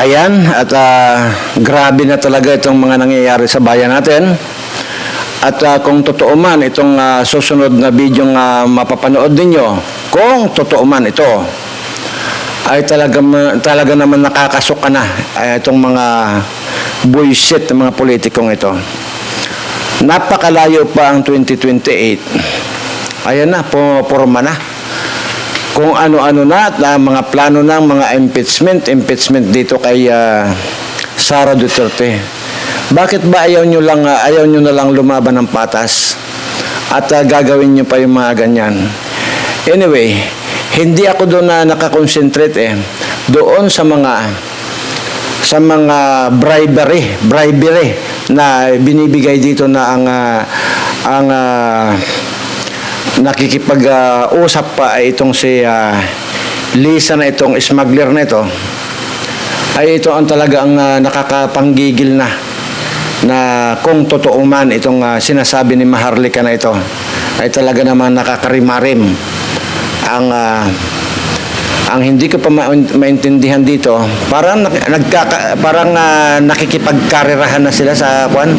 Ayan, at ah, grabe na talaga itong mga nangyayari sa bayan natin. At ah, kung totoo man itong ah, susunod na video nga mapapanood ninyo, kung totoo man ito, ay talaga, talaga naman nakakasuka na ay itong mga bullshit ng mga politikong ito. Napakalayo pa ang 2028. Ayan na, pumapurma na kung ano-ano na at mga plano ng mga impeachment, impeachment dito kay ah, Sara Duterte. Bakit ba ayaw nyo lang ah, ayaw nyo na lang lumaban ng patas at ah, gagawin nyo pa yung mga ganyan? Anyway, hindi ako doon na nakakonsentrate eh. Doon sa mga sa mga bribery, bribery na binibigay dito na ang ah, ang ah, nakikipag-usap pa ay itong si ah, Lisa na itong smuggler na ito ay ito ang talaga ang ah, nakakapanggigil na na kung totoo man itong ah, sinasabi ni Maharlika na ito ay talaga naman nakakarimarim ang ah, ang hindi ko pa ma- maintindihan dito, parang nagkaka, parang ah, nakikipagkarerahan na sila sa kwan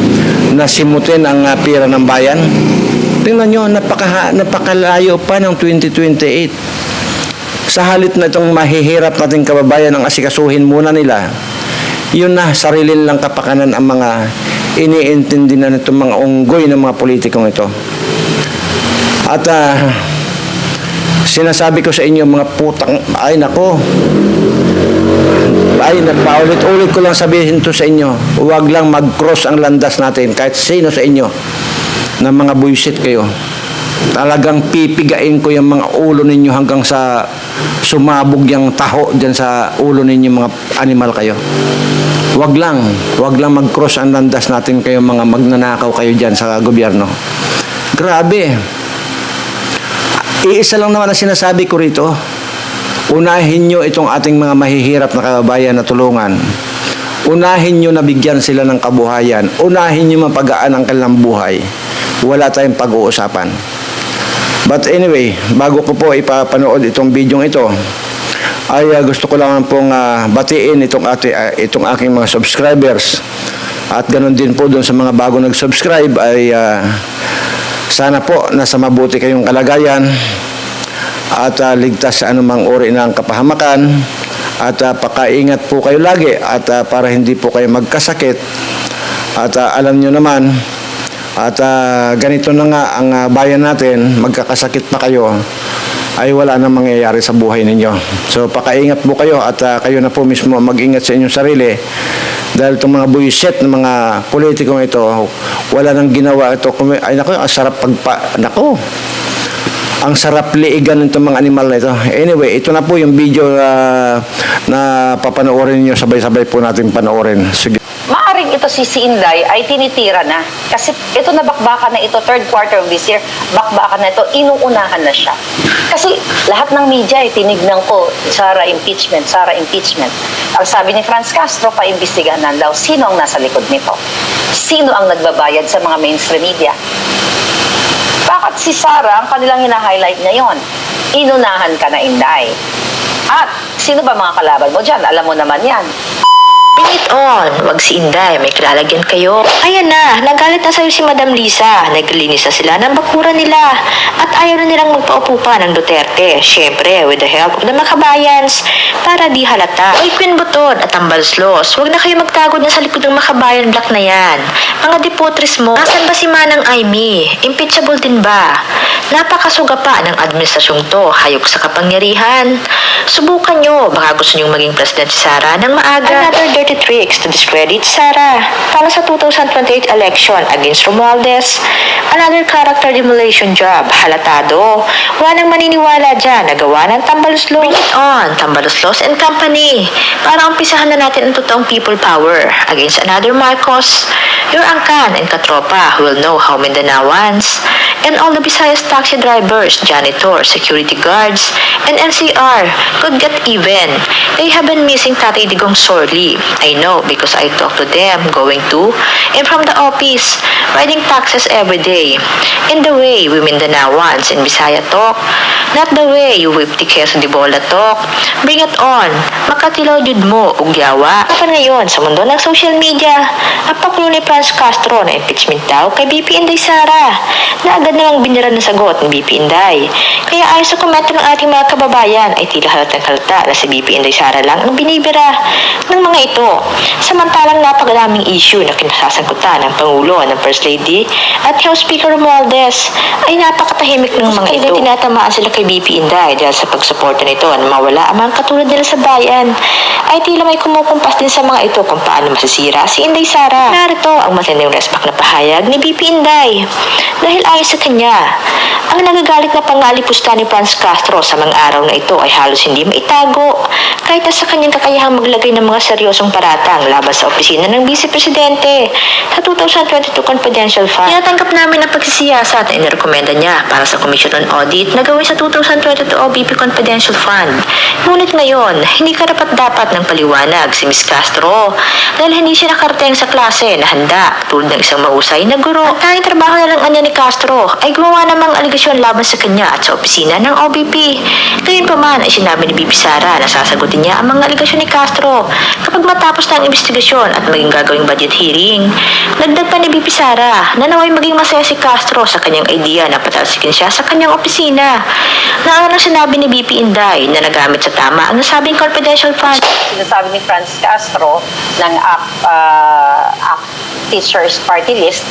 na simutin ang ah, pira ng bayan. Tingnan nyo, napaka, napakalayo pa ng 2028. Sa halit na itong mahihirap nating kababayan ang asikasuhin muna nila, yun na, sarili lang kapakanan ang mga iniintindi na itong mga unggoy ng mga politikong ito. At ah, sinasabi ko sa inyo mga putang, ay nako, ay nagpaulit-ulit ko lang sabihin to sa inyo, huwag lang mag-cross ang landas natin kahit sino sa inyo na mga buisit kayo. Talagang pipigain ko yung mga ulo ninyo hanggang sa sumabog yung taho dyan sa ulo ninyo mga animal kayo. Huwag lang, huwag lang mag-cross ang landas natin kayo mga magnanakaw kayo dyan sa gobyerno. Grabe. Iisa lang naman ang sinasabi ko rito. Unahin nyo itong ating mga mahihirap na kababayan na tulungan. Unahin nyo na bigyan sila ng kabuhayan. Unahin nyo mapagaan ang kanilang buhay. Wala tayong pag-uusapan. But anyway, bago ko po ipapanood itong video ito, ay ah, gusto ko lang pong ah, batiin itong, ati, ah, itong aking mga subscribers. At ganun din po doon sa mga bago nag-subscribe ay ah, sana po nasa mabuti kayong kalagayan at ah, ligtas sa anumang uri ng kapahamakan at ah, pakaingat po kayo lagi at ah, para hindi po kayo magkasakit at ah, alam nyo naman at ah, ganito na nga ang ah, bayan natin magkakasakit pa kayo ay wala nang mangyayari sa buhay ninyo. So pakaingat po kayo at ah, kayo na po mismo mag-ingat sa inyong sarili dahil itong mga buwisit ng mga politikong ito, wala nang ginawa ito. Ay nako, ang sarap pagpa... Nako, ang sarap liigan nitong mga animal na ito. Anyway, ito na po yung video na, na papanoorin niyo sabay-sabay po natin panoorin. Sige. Ito si si Inday ay tinitira na. Kasi ito na bakbakan na ito, third quarter of this year, bakbakan na ito, inuunahan na siya. Kasi lahat ng media ay tinignan ko, Sara impeachment, Sara impeachment. Ang sabi ni Franz Castro, paimbestigahan daw sino ang nasa likod nito. Sino ang nagbabayad sa mga mainstream media. Bakit si Sara ang kanilang hina-highlight ngayon? Inunahan ka na, Inday. At sino ba mga kalaban mo dyan? Alam mo naman yan. Bring it on! Wag si Inday, may kilalagyan kayo. Ayan na, nagalit na sa'yo si Madam Lisa. Naglinis na sila ng bakuran nila. At ayaw na nilang magpaupo pa ng Duterte. Siyempre, with the help of the Makabayans. Para di halata. Oy, Queen Butod at ang Balslos, wag na kayo magtago na sa likod ng Makabayan Black na yan. Mga depotris mo, asan ba si Manang Aimee? Impeachable din ba? Napakasuga pa ng administrasyong to, hayok sa kapangyarihan. Subukan nyo, baka gusto nyong maging president si Sara ng maaga. Another dirty tricks to discredit Sara. Para sa 2028 election against Romualdez, another character demolition job, halatado. Walang maniniwala dyan, nagawa ng Tambaluslos. Bring it on, Tambaluslos and Company. Para umpisahan na natin ang totoong people power against another Marcos. Your angkan and katropa will know how Mindanawans and all the Visayas taxi drivers, janitors, security guards, and NCR could get even. They have been missing Tatay Digong sorely. I know because I talk to them going to and from the office, riding taxes every day. In the way we Mindanaoans and Bisaya talk, not the way you Wipti Quezon de Bola talk. Bring it on. Makatilaw jud mo, ugyawa. Kapan ngayon sa mundo ng social media, apakulo ni Franz Castro na impeachment daw kay BP Inday Sara na agad namang binira ng sagot ng BP Inday. Kaya ayon sa komento ng ating mga kababayan ay tila halatang halata na si BP Inday Sara lang ang binibira ng mga ito. Samantalang napakadaming issue na kinasasagutan ng Pangulo, ng First Lady at House Speaker Romualdez ay napakatahimik ng mga ito. tinatamaan sila kay BP Inday dahil sa pagsuporta nito na mawala ang mga katulad nila sa bayan ay tila may kumukumpas din sa mga ito kung paano masisira si Inday Sara. Narito ang matinding respect na pahayag ni BP Inday. Dahil ayon sa kanya, ang nagagalit na pangalipusta ni Franz Castro sa mga araw na ito ay halos hindi maitago kahit na sa kanyang kakayahang maglagay ng mga seryosong paratang laban sa opisina ng Vice Presidente sa 2022 Confidential Fund. Tinatanggap namin ang pagsisiyasat na inirekomenda niya para sa Commission on Audit na gawin sa 2022 OBP Confidential Fund. Ngunit ngayon, hindi karapat dapat ng paliwanag si Ms. Castro dahil hindi siya nakarating sa klase na handa tulad ng isang mahusay na guro. Ang tanging trabaho na lang anya ni Castro ay gumawa ng mga aligasyon laban sa kanya at sa opisina ng OBP. Gayun pa man ay sinabi ni BP Sara na sasagutin niya ang mga aligasyon ni Castro kapag matapos na ang investigasyon at maging gagawing budget hearing. Dagdag pa ni BP Sara na naway maging masaya si Castro sa kanyang idea na patalsikin siya sa kanyang opisina. Naalala sinabi ni BP Inday na nagamit sa tama ang nasabing confidential fund. sinasabi ni Franz Castro ng ACT, ah, ACT Teachers Party List,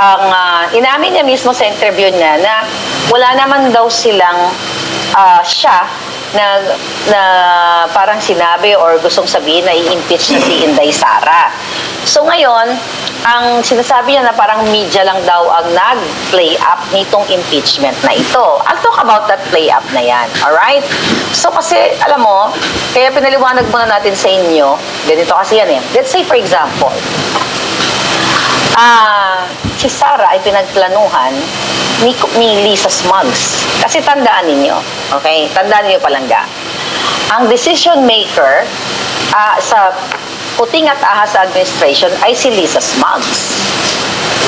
ang ah, inamin niya mismo sa interview niya na wala naman daw silang ah, siya na, na parang sinabi or gustong sabihin na i-impeach na si Inday Sara. So ngayon, ang sinasabi niya na parang media lang daw ang nag-play up nitong impeachment na ito. I'll talk about that play up na yan. Alright? So kasi, alam mo, kaya pinaliwanag muna natin sa inyo, ganito kasi yan eh. Let's say for example, ah, si Sarah ay pinagplanuhan ni, ni Lisa Smugs. Kasi tandaan ninyo, okay? Tandaan ninyo palangga. Ang decision maker ah, sa puting at ahas administration ay si Lisa Smugs.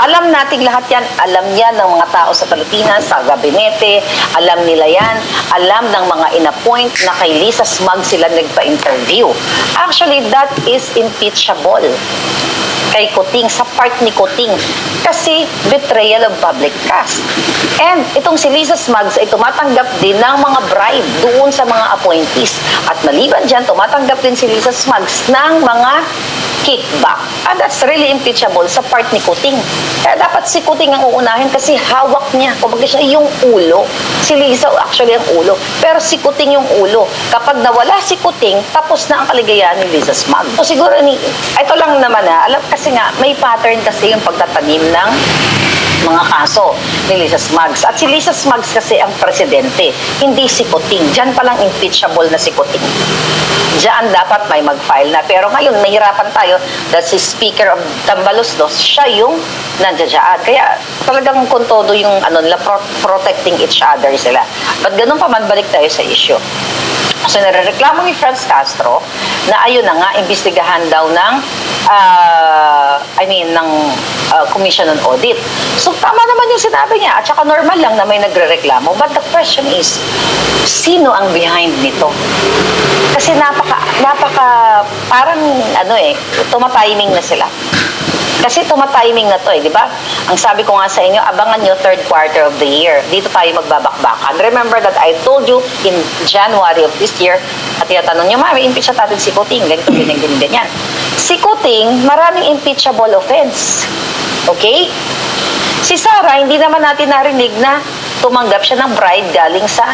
Alam nating lahat yan. Alam yan ng mga tao sa Pilipinas, sa gabinete. Alam nila yan. Alam ng mga inappoint na kay Lisa Smug sila nagpa-interview. Actually, that is impeachable kay Kuting, sa part ni Kuting. Kasi betrayal of public trust. And itong si Lisa Smugs ay tumatanggap din ng mga bribe doon sa mga appointees. At maliban dyan, tumatanggap din si Lisa Smugs ng mga kickback. And that's really impeachable sa part ni Kuting. Kaya dapat si Kuting ang uunahin kasi hawak niya. Kumbaga siya yung ulo. Si Lisa actually ang ulo. Pero si Kuting yung ulo. Kapag nawala si Kuting, tapos na ang kaligayahan ni Lisa Smug. So siguro, ni, ito lang naman ha, alam kasi nga, may pattern kasi yung pagtatanim ng mga kaso ni Lisa Smugs. At si Lisa Smugs kasi ang presidente, hindi si Kuting. Diyan palang impeachable na si Kuting. Diyan dapat may mag-file na. Pero ngayon, nahirapan tayo dahil si Speaker of Tambaluslos, siya yung nandiyan. Kaya talagang kung todo yung ano, nila, pro- protecting each other sila. But ganun pa man, balik tayo sa issue. So, narereklamo ni Franz Castro na ayun na nga, imbestigahan daw ng, ah, I mean, ng ah, Commission on Audit. So, tama naman yung sinabi niya. At saka normal lang na may nagrereklamo. But the question is, sino ang behind nito? Kasi napaka, napaka, parang ano eh, tumatiming na sila. Kasi tumatiming na to eh, di ba? Ang sabi ko nga sa inyo, abangan nyo third quarter of the year. Dito tayo magbabakbakan. Remember that I told you in January of this year, at tinatanong nyo, mami, impeach na natin si Kuting, ganito, ganyan, ganyan, ganyan. Si Kuting, maraming impeachable offense. Okay? Si Sarah, hindi naman natin narinig na tumanggap siya ng bride galing sa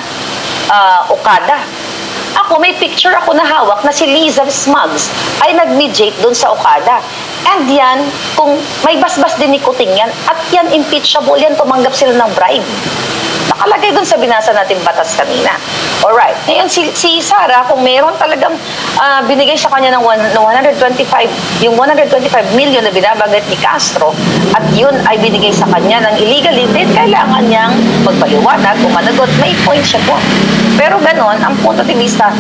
ah, Okada. Ako, may picture ako na hawak na si Liza Smugs ay nag-mediate doon sa Okada. And yan, kung may basbas din ni Kuting yan, at yan impeachable yan, tumanggap sila ng bribe. Nakalagay dun sa binasa natin batas kanina. Alright. Ngayon, si, si Sarah, kung meron talagang ah, binigay sa kanya ng, one, ng 125, yung 125 million na binabanggit ni Castro, at yun ay binigay sa kanya ng illegally, then kailangan niyang magpaliwanag, umanagot, may point siya po. Pero ganon, ang punto de vista,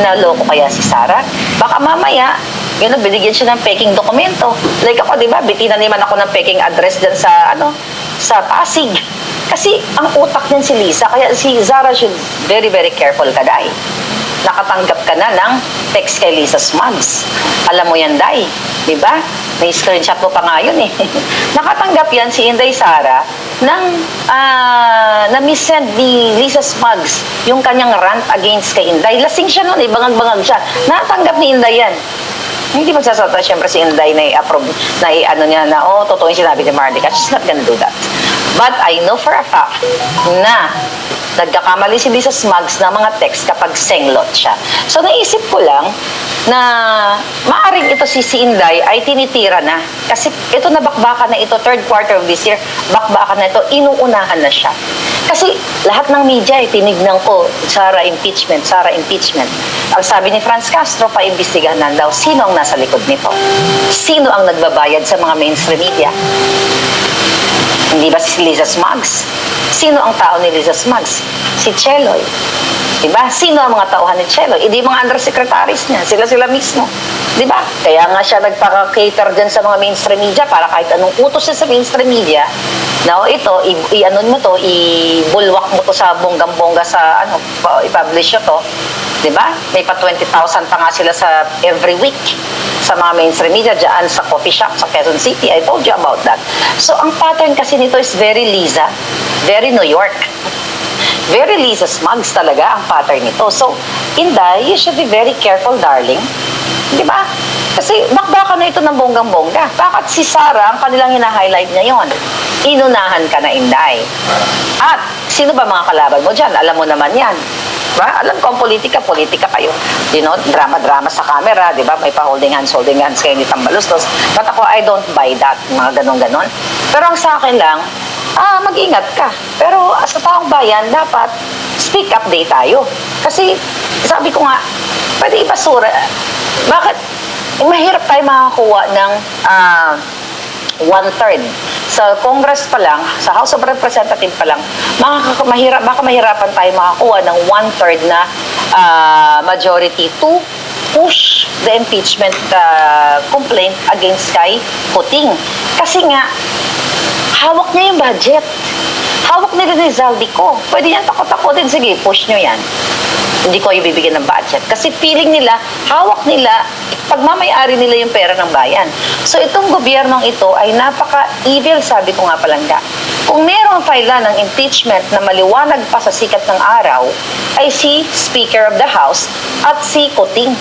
na loko kaya si Sarah, baka mamaya, yun binigyan siya ng peking dokumento. Like ako, di ba, bitinan naman ako ng peking address dyan sa, ano, sa Pasig. Kasi ang utak niyan si Lisa, kaya si Zara should very, very careful ka, Day. Nakatanggap ka na ng text kay Lisa Smugs. Alam mo yan, Day. Di ba? May screenshot mo pa nga yun eh. Nakatanggap yan si Inday Sara ng ah, na-missend ni Lisa Smugs yung kanyang rant against kay Inday. Lasing siya noon eh, bangag-bangag siya. Natanggap ni Inday yan. Hindi magsasalita siyempre si Inday na i-approve, na i-ano niya na, oh, totoo yung sinabi ni Marlica. She's not gonna do that. But I know for a fact na nagkakamali si Lisa Smugs ng mga text kapag senglot siya. So naisip ko lang na maaring ito si si Inday ay tinitira na. Kasi ito na bakbakan na ito, third quarter of this year, bakbakan na ito, inuunahan na siya. Kasi lahat ng media ay tinignan ko, Sara impeachment, Sara impeachment. Ang sabi ni Franz Castro, paimbestigahan na daw sino ang nasa likod nito. Sino ang nagbabayad sa mga mainstream media? Hindi ba si Liza Smugs? Sino ang tao ni Liza Smugs? Si Cheloy. Diba? Sino ang mga tauhan ni Cheloy? Hindi mga undersecretaries niya. Sila-sila mismo. Diba? Kaya nga siya nagpaka-cater dyan sa mga mainstream media para kahit anong utos siya sa mainstream media, na "Oh, ito, i- i-ano mo to, i-bulwak mo to sa bonggang-bongga sa, ano, i-publish nyo to. Diba? May pa 20,000 pa nga sila sa every week sa mga mainstream media dyan sa coffee shop sa Quezon City. I told you about that. So, ang pattern kasi nito is very Liza, very New York. Very Lisa Smugs talaga ang pattern nito. So, Inday, you should be very careful, darling. Di ba? Kasi bakbaka na ito ng bonggang-bongga. Bakit si Sarah, ang kanilang hina-highlight ngayon? Inunahan ka na, Inday. At, sino ba mga kalaban mo dyan? Alam mo naman yan. Ba? Alam ko ang politika, politika kayo. You know, drama-drama sa camera, di ba? May pa-holding hands, holding hands kayo ni Tambalustos. But ako, I don't buy that, mga ganon-ganon. Pero ang sa akin lang, ah, mag-ingat ka. Pero sa taong bayan, dapat speak up day tayo. Kasi, sabi ko nga, pwede ipasura. Bakit? Eh, mahirap tayo makakuha ng ah, one-third. Sa Congress pa lang, sa House of Representatives pa lang, mahirap, baka mahirapan tayo makakuha ng one-third na ah, majority to push the impeachment ah, complaint against kay Puting. Kasi nga, hawak niya yung budget. Hawak ni Zaldico. Pwede niyan takot-takotin. Sige, push nyo yan. Hindi ko ibibigyan ng budget. Kasi feeling nila, hawak nila, pagmamayari nila yung pera ng bayan. So itong gobyernong ito ay napaka-evil, sabi ko nga palangga. Kung merong file ng impeachment na maliwanag pa sa sikat ng araw, ay si Speaker of the House at si Kuting.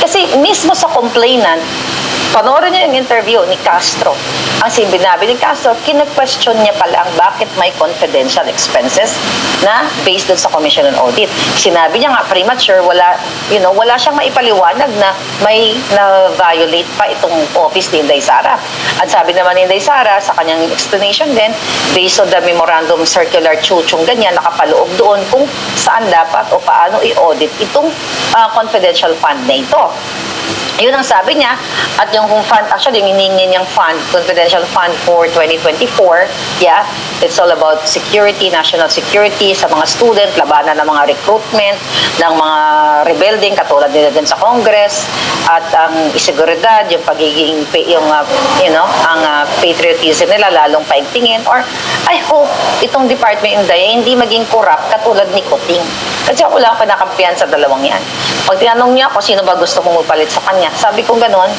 Kasi mismo sa complainant, Panoorin niyo yung interview ni Castro. Ang sinabi ni Castro, kina-question niya pa lang bakit may confidential expenses na based dun sa Commission on Audit. Sinabi niya nga premature, wala, you know, wala siyang maipaliwanag na may na-violate pa itong office ni Inday Sara. At sabi naman ni Inday Sara, sa kanyang explanation din, based on the memorandum circular chuchong ganyan, nakapaloob doon kung saan dapat o paano i-audit itong ah, confidential fund na ito. Yun ang sabi niya. At yung kung fund, actually, yung hinihingi niyang fund, confidential fund for 2024, yeah, it's all about security, national security sa mga student, labanan ng mga recruitment, ng mga rebuilding, katulad nila din sa Congress, at ang isiguridad, yung pagiging, pa- yung, uh, you know, ang uh, patriotism nila, lalong paigtingin, or I hope itong Department Inday hindi maging corrupt katulad ni Kuting. Kasi ako lang pinakampiyan sa dalawang yan. Pag tinanong niya ako, sino ba gusto kong magpalit sa kanya, sabi ko ganon,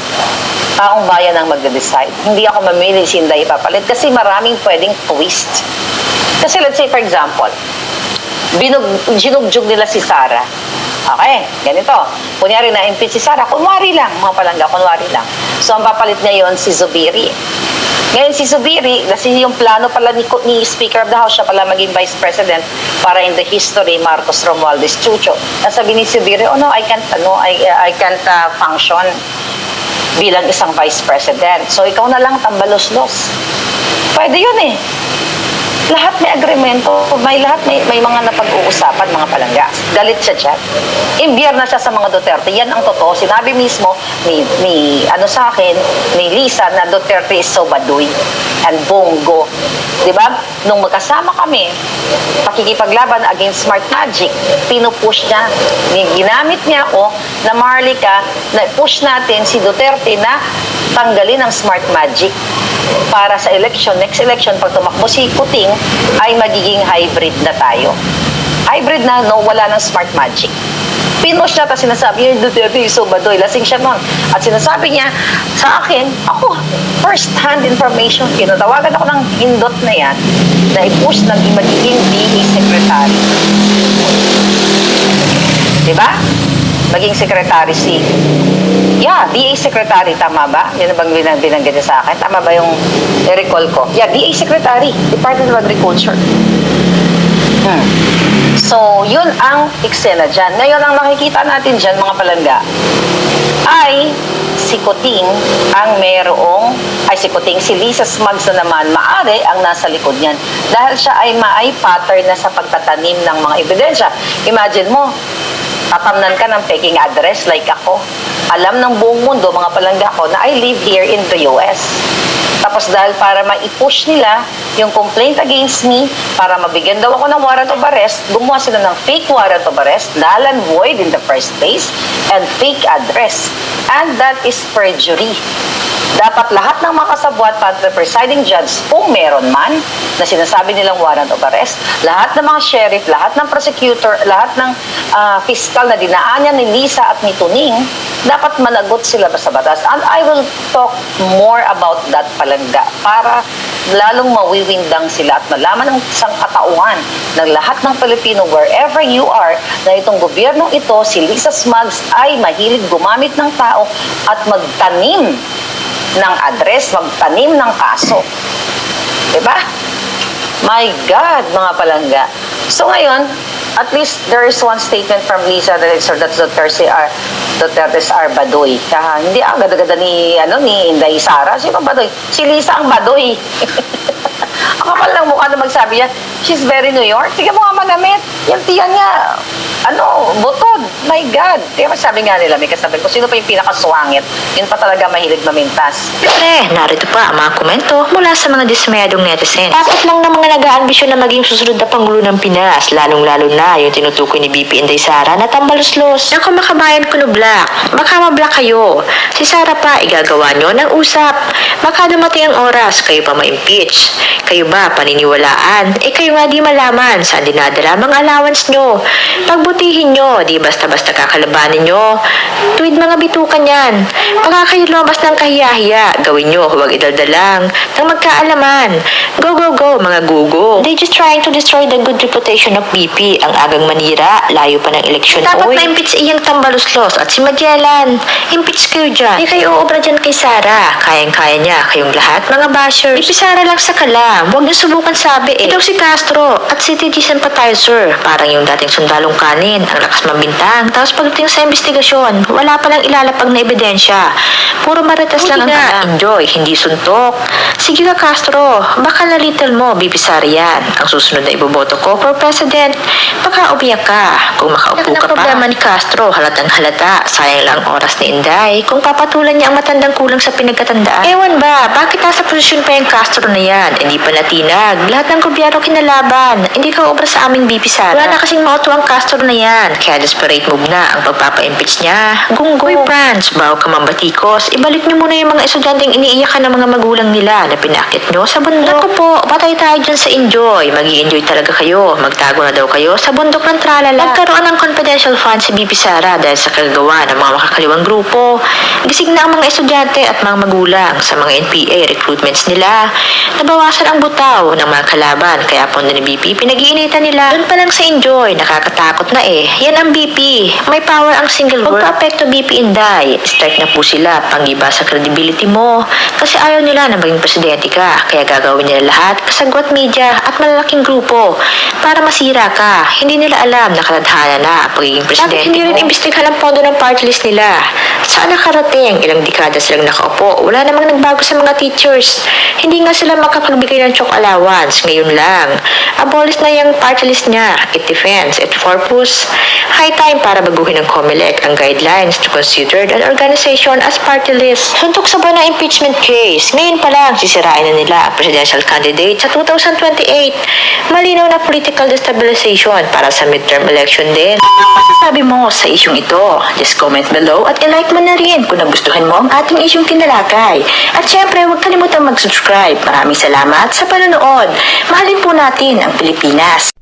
taong bayan ang magde-decide. Hindi ako mamili si Inday ipapalit kasi maraming pwedeng twist. Kasi let's say for example, binug, ginugjug nila si Sarah. Okay, ganito. Kunyari na impeach si Sarah, kunwari lang, mga palangga, kunwari lang. So ang papalit niya yon si Zubiri. Ngayon si Zubiri, kasi yung plano pala ni, ni Speaker of the House, siya pala maging Vice President para in the history, Marcos Romualdez Chucho. Nasabi ni Zubiri, oh no, I can't, ano, I, I can't uh, function bilang isang Vice President. So ikaw na lang tambalos-los. Pwede yun eh. Lahat may agreemento, may lahat may, may mga napag-uusapan, mga palangga. Galit siya dyan. Imbyer na siya sa mga Duterte. Yan ang totoo. Sinabi mismo ni, ni ano sa akin, ni Lisa na Duterte is so baduy and bongo. Di ba? Nung magkasama kami, pakikipaglaban against Smart Magic, pinupush niya, ni- ginamit niya ako na Marlica, na push natin si Duterte na tanggalin ang Smart Magic para sa election, next election, pag tumakbo si Kuting, ay magiging hybrid na tayo. Hybrid na, no, wala ng Smart Magic. Pinush niya, tapos sinasabi niya, Duterte is so badoy. Lasing siya nun. At sinasabi niya sa akin, ako, first-hand information, pinatawagan ako ng hindot na yan, na i-push ng magiging DA secretary. Di ba? Maging secretary si... Yeah, DA secretary, tama ba? Yan bang binang binanggit niya sa akin? Tama ba yung recall ko? Yeah, DA secretary, Department of Agriculture. Hmm. So, yun ang eksena dyan. Ngayon, ang nakikita natin dyan, mga palangga, ay si Kuting ang mayroong, ay si Kuting, si Lisa Smugs na naman, maari ang nasa likod niyan. Dahil siya ay maay pattern na sa pagtatanim ng mga ebidensya. Imagine mo, tatamnan ka ng peking address like ako. Alam ng buong mundo, mga palangga ko, na I live here in the US. Tapos dahil para ma-push nila yung complaint against me, para mabigyan daw ako ng warrant of arrest, gumawa sila ng fake warrant of arrest, null and void in the first place, and fake address. And that is perjury. Dapat lahat ng mga kasabwat para the presiding judge, kung meron man, na sinasabi nilang warrant of arrest, lahat ng mga sheriff, lahat ng prosecutor, lahat ng ah, fiscal na dinaanan ni Lisa at ni Tuning, dapat managot sila sa batas. And I will talk more about that palangga para lalong mawiwindang sila at malaman ng isang katauhan ng lahat ng Pilipino wherever you are na itong gobyernong ito, si Lisa Smugs, ay mahilig gumamit ng tao at magtanim ng address, magtanim ng kaso. Diba? My God, mga palangga. So ngayon, at least there is one statement from Lisa that it's that Duterte are Duterte's are badoy. Kaya hindi ang gada-gada ni ano ni Inday Sara. Sino badoy? Si Lisa ang badoy. ang kapal ng mukha na magsabi niya, she's very New York. Tingnan mo nga manamit. Yung tiyan niya, ano, butod. My God. Kaya sabi nga nila, may kasabi ko, sino pa yung pinakaswangit? Yun pa talaga mahilig mamintas. Siyempre, narito pa ang mga komento mula sa mga dismayadong netizens. Tapos lang ng mga nag-aambisyon na maging susunod na Pangulo ng Pinas, lalong-lalo na yung tinutukoy ni BP Inday Sara na tambaluslos. Naku makabayan ko no black, baka mablock kayo. Si Sara pa, igagawa nyo ng usap. Baka dumating ang oras, kayo pa ma-impeach. Kayo ba paniniwalaan? Eh kayo nga di malaman saan dinadala mga allowance nyo. Pagbutihin nyo, di basta-basta kakalabanin nyo. Tuwid mga bitukan yan. Pagka kayo lumabas ng kahiyahiya, gawin nyo, huwag idaldalang. Nang magkaalaman. Go, go, go, mga gugo. They just trying to destroy the good reputation of BP. Ang agang manira, layo pa ng eleksyon. Dapat na-impeach iyang tambaluslos at si Magellan. Impeach kayo dyan. Di kayo uubra dyan kay Sara. Kayang-kaya niya, kayong lahat, mga bashers. Ipisara lang sa kalam. Huwag niyo subukan sabi eh. Ito si Castro at si TT sympathizer. Parang yung dating sundalong kanin. Ang lakas mabintang. Tapos pagdating sa investigasyon, wala palang ilalapag na ebidensya. Puro marites lang ang alam. Enjoy, hindi suntok. Sige ka Castro, baka na little mo, bibisar yan. Ang susunod na iboboto ko for president. Baka umiyak ka. Kung makaupo ka pa. problema ni Castro, halatang halata. Sayang lang ang oras ni Inday. Kung papatulan niya ang matandang kulang sa pinagkatandaan. Ewan ba, bakit nasa posisyon pa yung Castro na yan? Hindi pa natinag. Lahat ng gobyerno kinalaban. Hindi ka obra sa aming BP Sara. Wala na kasing mauto ang Castro na yan. Kaya desperate move na ang pagpapa-impeach niya. Gunggo. Uy, Franz, bago ka mambatikos, ibalik niyo muna yung mga estudyanteng iniiyakan ng mga magulang nila na pinakit niyo sa bundok. Naku po, patay tayo dyan sa enjoy. mag enjoy talaga kayo. Magtago na daw kayo sa bundok ng tralala. Nagkaroon ng confidential fund si BP Sara dahil sa kagagawa ng mga makakaliwang grupo. Gising na ang mga estudyante at mga magulang sa mga NPA recruitments nila. Nabawasan ang butaw ng mga kalaban kaya po ni BP pinag-iinitan nila. Doon pa lang sa enjoy, nakakatakot na eh. Yan ang BP. May power ang single word. Huwag ka BP Inday. Strike na po sila pangiba sa credibility mo. Kasi ayaw nila na maging presidente ka. Kaya gagawin nila lahat kasagwat media at malalaking grupo para masira ka. Hindi nila alam na kaladhana na ang pagiging presidente hindi mo. rin imbestigahan ang pondo ng party list nila. Saan nakarating? Ilang dekada silang nakaupo. Wala namang nagbago sa mga teachers. Hindi nga sila makapagbigay ng chok allowance. Ngayon lang. Abolish na yung party list niya. It defends. It purpose. High time para baguhin ng COMELEC ang guidelines to consider an organization as party list. Suntok sa ba impeachment case? Ngayon pa lang, sisirain na nila ang presidential candidate sa 2028. Malinaw na political destabilization para sa midterm election din. Sabi mo sa isyong ito, just comment below at ilike mo na rin kung nagustuhan mo ang ating isyong kinalakay. At syempre, huwag kalimutang mag-subscribe. Maraming salamat sa panonood. Mahalin po natin ang Pilipinas.